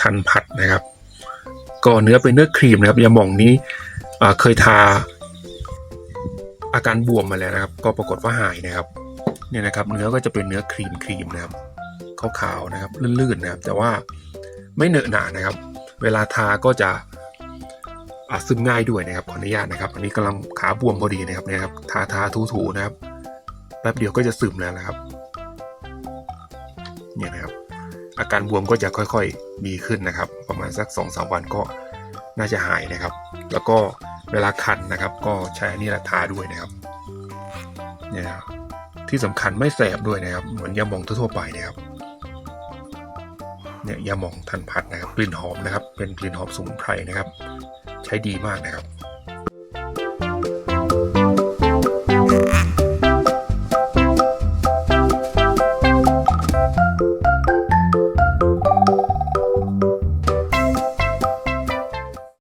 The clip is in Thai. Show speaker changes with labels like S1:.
S1: ทันพัดนะครับ ก็เนื้อเป็นเนื้อครีมนะครับยาหม่องนี้เคยทาอาการบวมมาแล้วนะครับ ก็ปรากฏว่าหายนะครับเนี่ยนะครับ เนื้อก็จะเป็นเนื้อครีมครีมนะครับขาวๆนะครับลื่นๆนะครับ แต่ว่าไม่เหนอะหนานะครับ เวลาทาก็จะซึมง่ายด้วยนะครับขออนุญาตนะครับ อันนี้กำลังขาบวมพอดีนะครับนี่ยครับ ทาทาถูถูๆนะครับแป๊บเดียวก็จะซึมแล้วนะครับเนี่ยนะครับ อาการบวมก็จะค่อยๆดีขึ้นนะครับ ประมาณสัก2อสวันก็น่าจะหายนะครับ แล้วก็เวลาคันนะครับ ก็ใช้อันนี้ละทาด้วยนะครับเนี่ยที่สำคัญไม่แสบด้วยนะครับ เหมือนยาหมองทั่วๆไปนะครับเนี่ยยาหมองทันพัดนะครับกลิ่นหอมนะครับ เป็นกลิ่นหอมสมุนไพรนะครับ ใช้ดีมากนะครับ